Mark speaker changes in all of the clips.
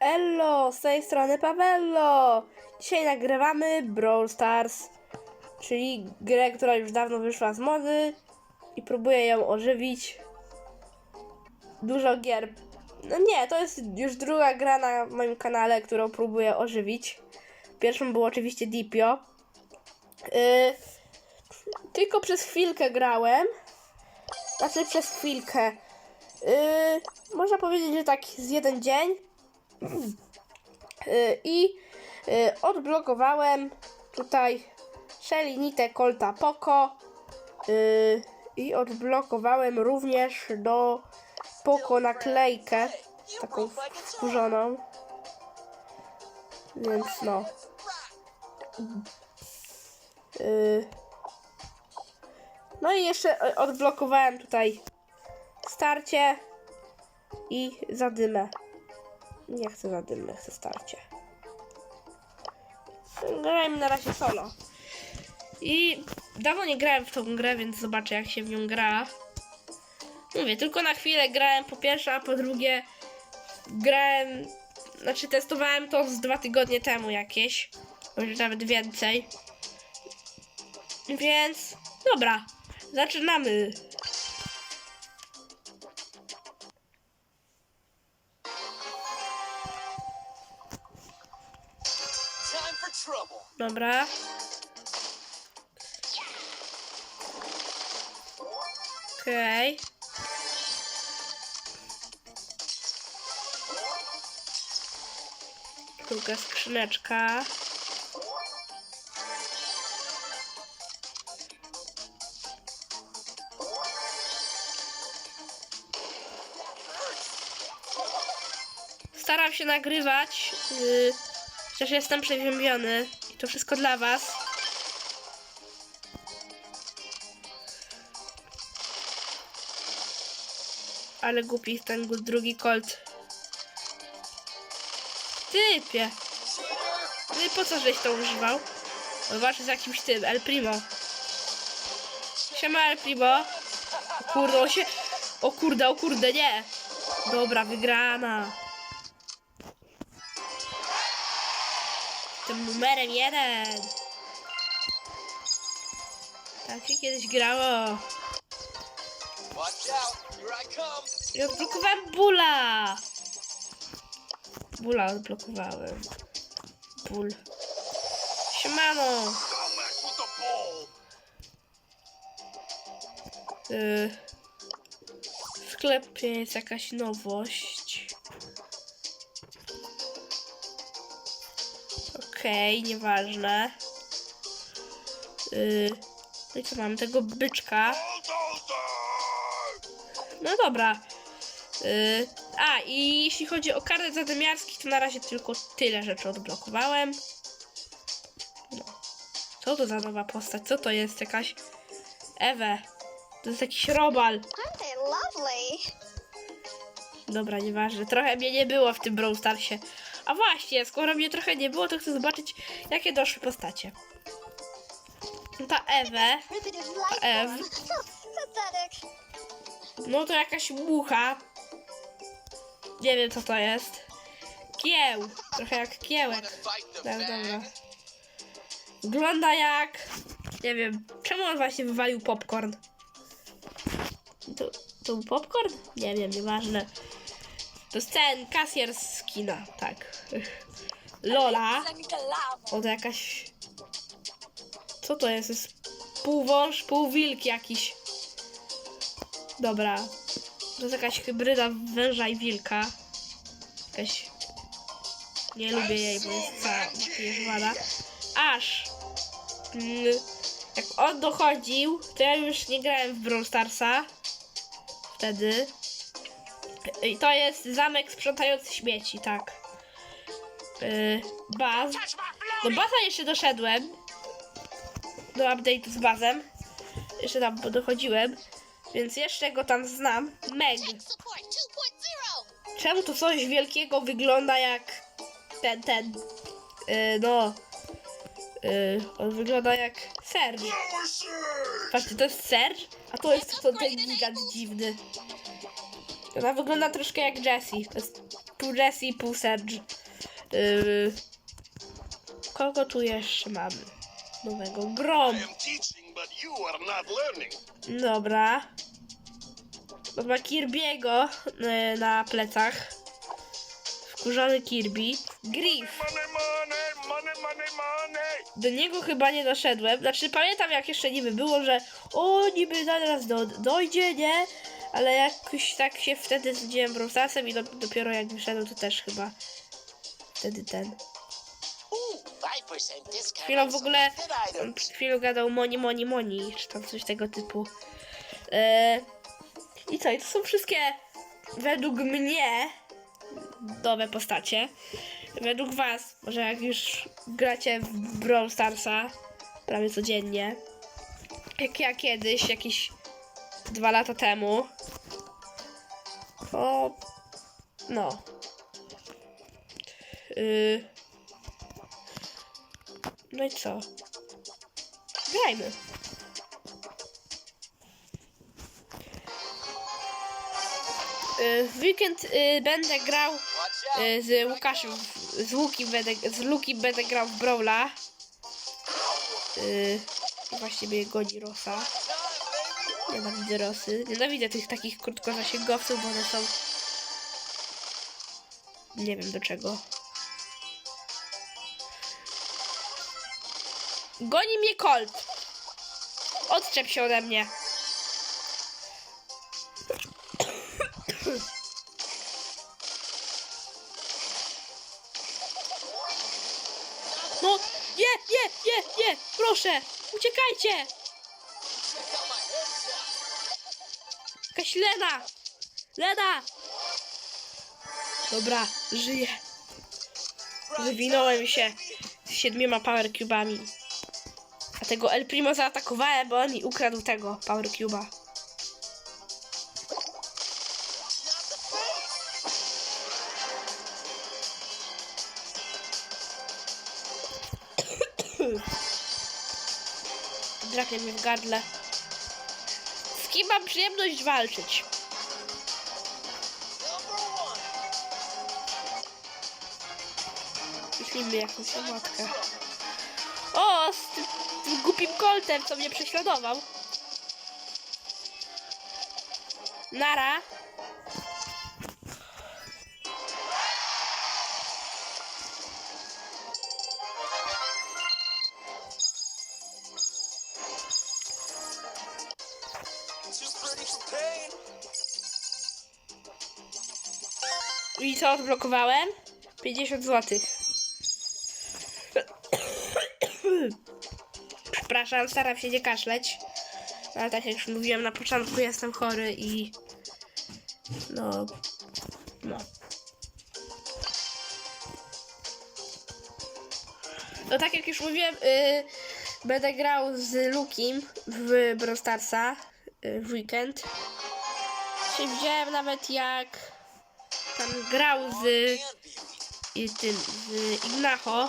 Speaker 1: Ello, z tej strony Pawello. Dzisiaj nagrywamy Brawl Stars, czyli grę, która już dawno wyszła z mody i próbuję ją ożywić. Dużo gier. No nie, to jest już druga gra na moim kanale, którą próbuję ożywić. Pierwszą był oczywiście Dipio. Yy, tylko przez chwilkę grałem. Znaczy przez chwilkę. Yy, można powiedzieć, że tak z jeden dzień. I yy, odblokowałem tutaj Shelly Colta Poco. Yy, I odblokowałem również do Poco naklejkę. Taką wkurzoną. Więc no. Yy. No i jeszcze odblokowałem tutaj starcie i zadymę. Nie chcę zadymę, chcę starcie. Grajmy na razie solo. I dawno nie grałem w tą grę, więc zobaczę jak się w nią gra. Mówię, tylko na chwilę grałem po pierwsze, a po drugie grałem, znaczy testowałem to z dwa tygodnie temu jakieś, może nawet więcej. Więc dobra, zaczynamy. Dobra. Okej. Druga skrzyneczka. Staram się nagrywać, yy, chociaż jestem przeziębiony to wszystko dla was. Ale głupi ten drugi kolt. Typie. No i po co żeś to używał? Zobacz z jakimś tym, El Primo. Siema El Primo. O kurde, o się... O kurde, o kurde, nie. Dobra, wygrana. Tym numerem jeden. Tak się kiedyś grało.
Speaker 2: I
Speaker 1: odblokowałem bula. Bula odblokowałem. Ból. Siemano.
Speaker 2: Don't mess with the ball.
Speaker 1: Y, w sklepie jest jakaś nowość. Okej, nieważne. Y, no i co mamy? Tego byczka. No dobra. Y, a, i jeśli chodzi o kartę zadymiarskich, to na razie tylko tyle rzeczy odblokowałem. No. Co to za nowa postać? Co to jest? Jakaś... Ewe. To jest jakiś robal. Dobra, nieważne. Trochę mnie nie było w tym Brawl Starsie. A właśnie, skoro mnie trochę nie było, to chcę zobaczyć, jakie doszły postacie. Ta Ewe,
Speaker 3: Really did like
Speaker 1: Ew. no to jakaś mucha. Nie wiem, co to jest. Kieł. Trochę jak kiełek. Tak, dobra. Wygląda jak... Nie wiem, czemu on właśnie wywalił popcorn? To, to był popcorn? Nie wiem, nieważne. To ten kasjer z kina, tak. Lola. O, to jakaś... Co to jest? Jest pół wąż, pół wilk jakiś. Dobra. To jest jakaś hybryda węża i wilka. Jakaś... Nie lubię jej, bo jest cała. Aż... Mm, jak on dochodził, to ja już nie grałem w Brawl Starsa. Wtedy. I to jest zamek sprzątający śmieci, tak. Yy, baz. Do baza jeszcze doszedłem. Do update'u z bazem. Jeszcze tam dochodziłem. Więc jeszcze go tam znam. Meg.
Speaker 3: Support 2.0.
Speaker 1: Czemu to coś wielkiego wygląda jak ten, ten. Yy, no. Yy, on wygląda jak Serge. Patrzcie, to jest Serge, a to jest to ten gigant dziwny. Ona wygląda troszkę jak Jessie. To jest pół Jessie, pół Serge. Yy, kogo tu jeszcze mamy? Nowego. Grom. Dobra. Ma Kirby'ego e, na plecach. Wkurzony Kirby. Griff. Do niego chyba nie doszedłem. Znaczy pamiętam jak jeszcze niby było, że o niby zaraz do, dojdzie, nie? Ale jakoś tak się wtedy zdziwiłem Browsasem i do, dopiero jak wyszedłem to też chyba wtedy ten.
Speaker 2: Ooh, 5% discount.
Speaker 1: Chwilą w ogóle przed chwilą gadał moni, moni, moni, czy tam coś tego typu. E, I co? I to są wszystkie według mnie nowe postacie. Według was, może jak już gracie w Brawl Starsa prawie codziennie, jak ja kiedyś, jakieś dwa lata temu, to no. Yy, no i co? Grajmy. Y, W weekend y, będę grał y, z Łukaszem, z Łukim będę, z Lukim będę grał w Brawla. Y, i właśnie mnie goni Rosa. Nienawidzę Rosy. Nienawidzę tych takich krótkozasięgowców, bo one są... Nie wiem do czego. Goni mnie Colt. Odczep się ode mnie. No, nie, nie, nie, nie, proszę, uciekajcie. Jakaś Lena. Lena. Dobra, żyję. Wywinąłem się z siedmioma power cubami. A tego El Primo zaatakowałem, bo on mi ukradł tego power cuba. Draknie mnie w gardle. Kim mam przyjemność walczyć? Wyślijmy jakąś emotkę. O, z tym głupim koltem, co mnie prześladował. Nara. I co odblokowałem? 50 zł. Przepraszam, staram się nie kaszleć. Ale tak jak już mówiłem na początku, jestem chory i. No. No. No tak jak już mówiłem, y, będę grał z Lukim w Brawl Starsa y, w weekend. Się widziałem nawet jak tam grał z tym z Ignacho.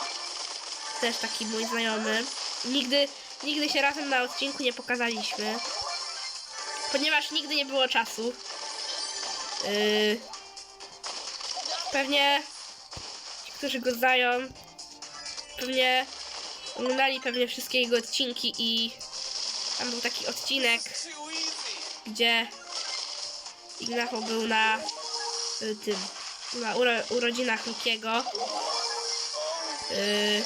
Speaker 1: Też taki mój znajomy. Nigdy, nigdy się razem na odcinku nie pokazaliśmy. Ponieważ nigdy nie było czasu. Yy, pewnie ci, którzy go znają, pewnie oglądali pewnie wszystkie jego odcinki i tam był taki odcinek, gdzie Ignacho był na tym, na uro, urodzinach Lukiego. Y,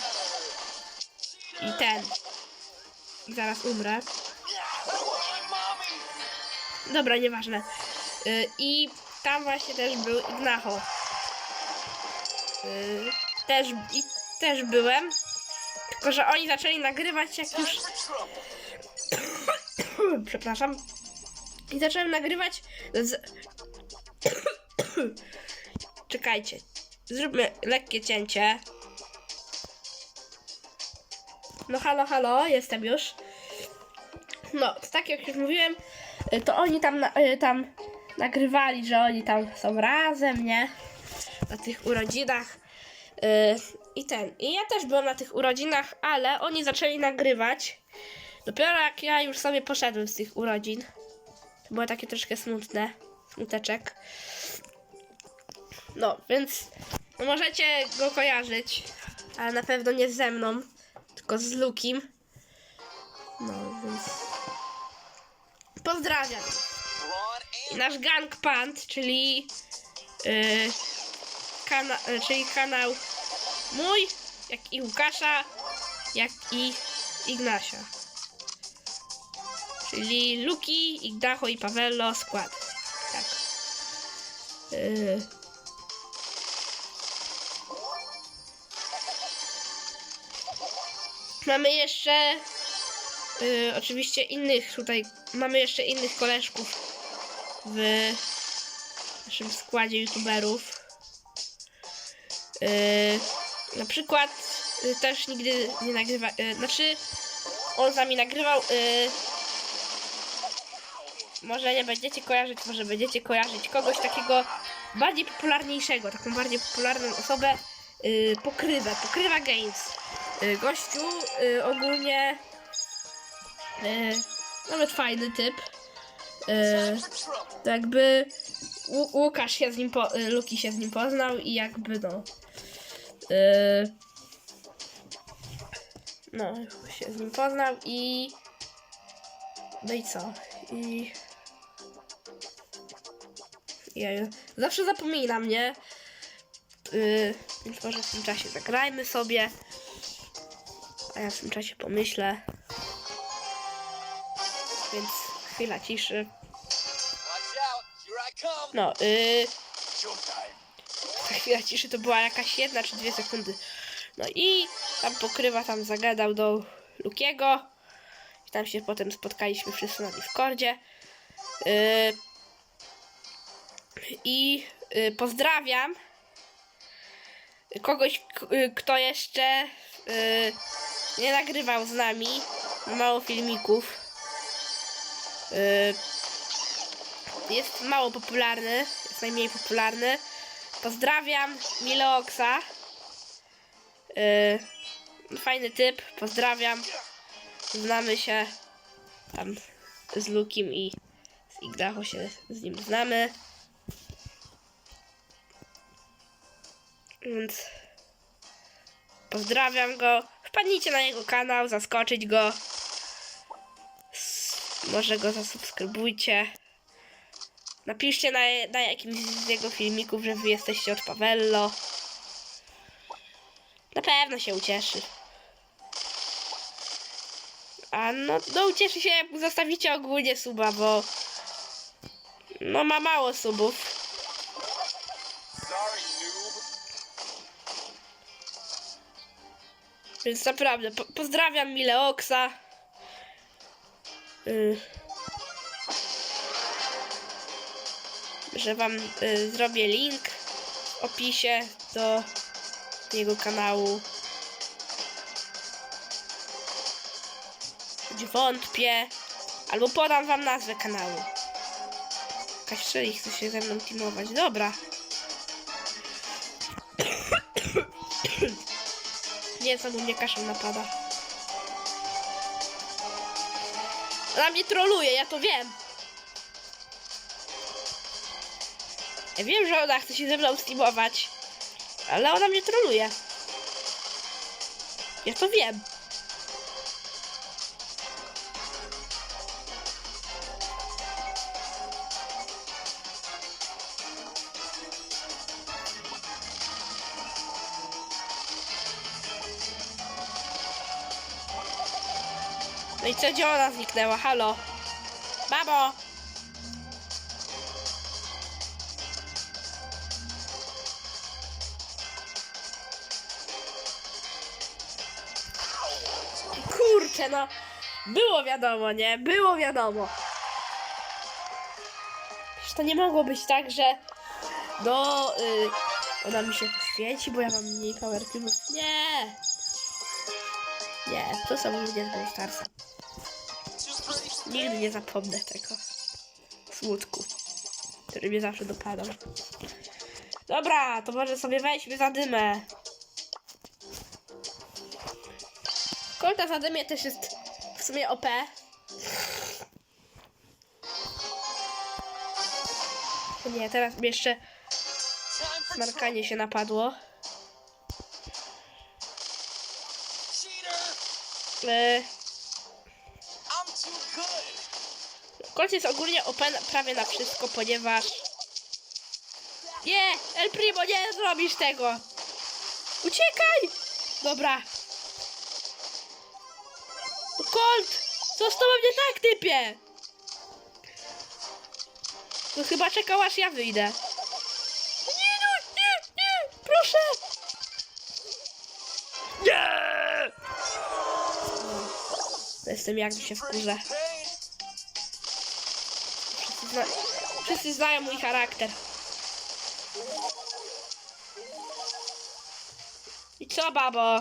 Speaker 1: I ten. Zaraz umrę. Dobra, nieważne. Y, I tam właśnie też był Ignacho. Y, też, i, też byłem. Tylko, że oni zaczęli nagrywać jak już przepraszam. I zacząłem nagrywać. Czekajcie. Zróbmy lekkie cięcie. No halo, halo, jestem już. No, to tak jak już mówiłem, y, to oni tam, na, y, tam nagrywali, że oni tam są razem, nie? Na tych urodzinach. Y, I ten. I ja też byłem na tych urodzinach, ale oni zaczęli nagrywać. Dopiero jak ja już sobie poszedłem z tych urodzin. To było takie troszkę smutne. Smuteczek. No, więc możecie go kojarzyć, ale na pewno nie ze mną, tylko z Lukim. No, więc... Pozdrawiam. I nasz Gang Pant, czyli yy, kana, y, czyli kanał mój, jak i Łukasza, jak i Ignasia. Czyli Luki, Ignacho i Pawello skład. Tak. Yy. Mamy jeszcze yy, oczywiście innych tutaj, mamy jeszcze innych koleżków w naszym składzie youtuberów. Yy, na przykład yy, też nigdy nie nagrywa, yy, znaczy on z nami nagrywał. Yy, może nie będziecie kojarzyć, może będziecie kojarzyć kogoś takiego bardziej popularniejszego, taką bardziej popularną osobę. Yy, pokrywa, pokrywa Games. Yy, gościu yy, ogólnie yy, nawet fajny typ. Yy, to jakby Łu- Łukasz się z nim, po, y, Luki się z nim poznał i jakby no. y, no, się z nim poznał i. No i co? I. Ja zawsze zapominam, nie? Y, więc może w tym czasie zagrajmy sobie. A ja w tym czasie pomyślę. Więc chwila ciszy. No, y, ta chwila ciszy to była jakaś jedna czy dwie sekundy. No i tam pokrywa tam zagadał do Lukiego. I tam się potem spotkaliśmy wszyscy na Discordzie. Y, I y, pozdrawiam kogoś, y, kto jeszcze y, nie nagrywał z nami. Ma Mało filmików. Y, jest mało popularny, jest najmniej popularny. Pozdrawiam Miloxa. Yy, fajny typ, pozdrawiam. Znamy się tam z Lukim i z Igdacho się z nim znamy. Więc pozdrawiam go. Wpadnijcie na jego kanał, zaskoczyć go. Może go zasubskrybujcie. Napiszcie na, na jakimś z jego filmików, że wy jesteście od Pawello. Na pewno się ucieszy. A no, no ucieszy się, jak zostawicie ogólnie suba, bo no ma mało subów. Więc naprawdę, po pozdrawiam Mileoksa. Y że wam y, zrobię link w opisie do jego kanału. Wątpię. Albo podam wam nazwę kanału. Szyi chce się ze mną teamować. Dobra. Nie, znowu mnie kaszel napada. Ona mnie troluje, ja to wiem. Ja wiem, że ona chce się ze mną steamować, ale ona mnie troluje. Ja to wiem. No i co, gdzie ona zniknęła? Halo? Babo! Kurczę, no. Było wiadomo, nie? Było wiadomo. Przecież to nie mogło być tak, że no, y, ona mi się poświęci, bo ja mam mniej power cubów. Nie! Nie, to są ludzie z Starsa. Nigdy nie zapomnę tego smutku, który mnie zawsze dopadał. Dobra, to może sobie weźmy zadymę. Kolta zadymie też jest w sumie OP. Nie, teraz mi jeszcze Smarkanie się napadło.
Speaker 2: Cheater!
Speaker 1: Colt jest ogólnie open prawie na wszystko, ponieważ... Nie! El Primo, nie zrobisz tego! Uciekaj! Dobra. Colt! Co z tobą nie tak, typie? No chyba czekał, aż ja wyjdę. Nie, no, nie, nie! Proszę! Nie! Jestem jak się wkurzę. Zna wszyscy znają mój charakter. I co, babo?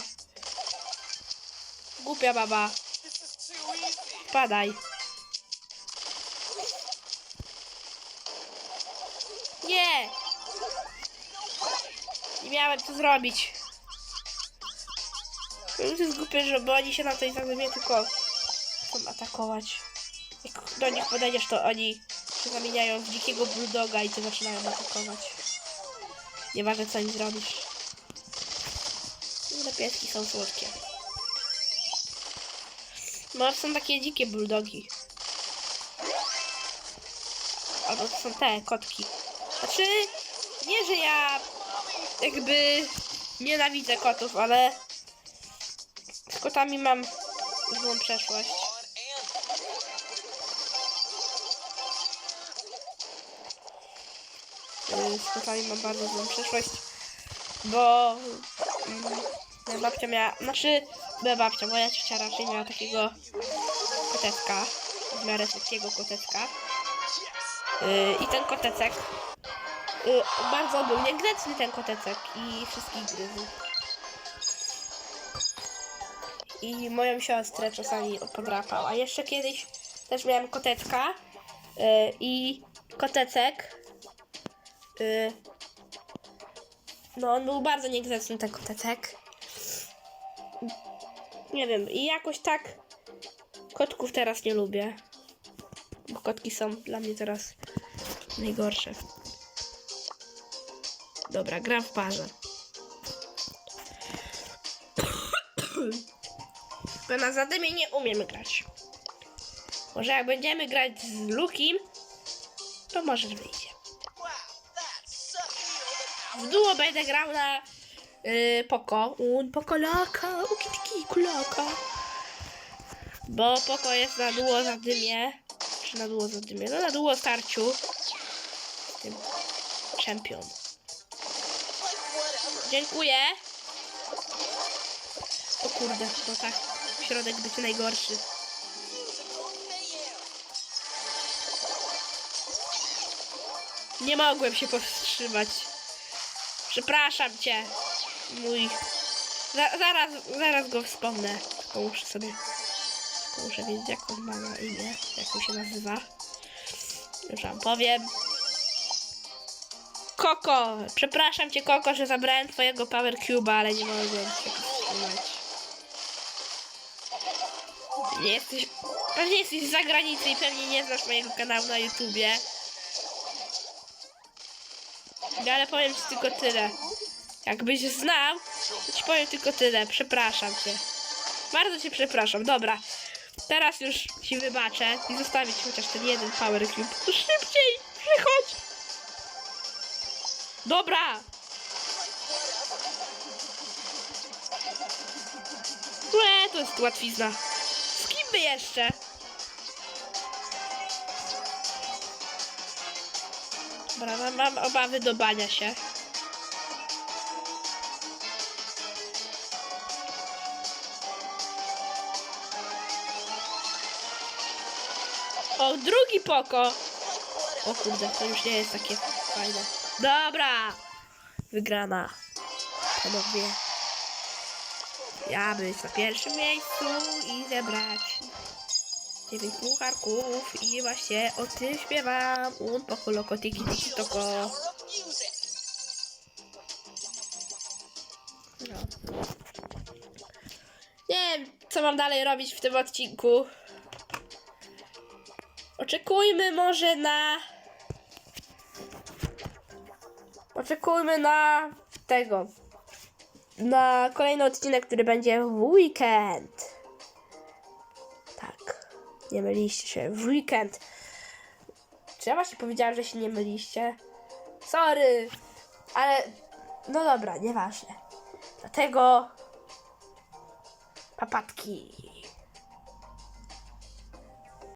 Speaker 1: Głupia baba. Padaj. Nie! Nie miałem co zrobić. To jest głupie, że bo oni się na nie zamieniają, tylko atakować. Jak do nich podejdziesz, to oni się zamieniają w dzikiego bulldoga i cię zaczynają atakować. Nieważne co im zrobisz. Te pieski są słodkie. No, są takie dzikie bulldogi. Albo to są te kotki. Znaczy, nie, że ja jakby nienawidzę kotów, ale z kotami mam złą przeszłość. Z kotami mam bardzo złą przeszłość, bo mm, moja babcia miała, znaczy moja babcia, moja ciocia raczej miała takiego kotecka, w miarę słodkiego kotecka. Y, I ten kotecek, y, bardzo był niegrzeczny ten kotecek i wszystkich gryzł. I moją siostrę czasami podrapał. A jeszcze kiedyś też miałem kotecka y, i kotecek y, no on był bardzo niegrzeczny ten kotecek. Nie wiem, i jakoś tak kotków teraz nie lubię. Bo kotki są dla mnie teraz najgorsze. Dobra, gram w parze. Bo na zadymie nie umiem grać. Może jak będziemy grać z Lukim, to może wyjdzie. Będę grał na yy, Poco. Un Poco Laka, ukitki kulaka. Bo Poco jest na duo zadymie. Czy na duo zadymie? No na duo starciu. Tym champion. Dziękuję. O kurde, to tak. Środek być najgorszy. Nie mogłem się powstrzymać. Przepraszam cię. Mój. Za, zaraz, zaraz go wspomnę. Tylko muszę sobie. Tylko muszę wiedzieć, jak on ma na imię. Jak on się nazywa. Już wam powiem. Koko! Przepraszam cię, Koko, że zabrałem twojego Power Cube'a, ale nie mogłem się powstrzymać. Nie jesteś. Pewnie jesteś z zagranicy i pewnie nie znasz mojego kanału na YouTubie. No, ale powiem ci tylko tyle. Jakbyś znał, to ci powiem tylko tyle. Przepraszam cię. Bardzo cię przepraszam. Dobra. Teraz już ci wybaczę i zostawić chociaż ten jeden Power Cube. To szybciej! Przychodź! Dobra! Łe, to jest łatwizna. Z kim by jeszcze? Dobra, mam, mam obawy do bania się. O, drugi poko! O kurde, to już nie jest takie fajne. Dobra! Wygrana. Panowie. Ja być na pierwszym miejscu i zebrać dziewięć pucharków i właśnie o tym śpiewam. Un poco loco tiki tiki toko. No. Nie wiem, co mam dalej robić w tym odcinku. Oczekujmy może na. Oczekujmy na tego. Na kolejny odcinek, który będzie w weekend. Nie myliście się. W weekend. Czy ja właśnie powiedziałam, że się nie myliście? Sorry. Ale no dobra, nieważne. Dlatego papatki.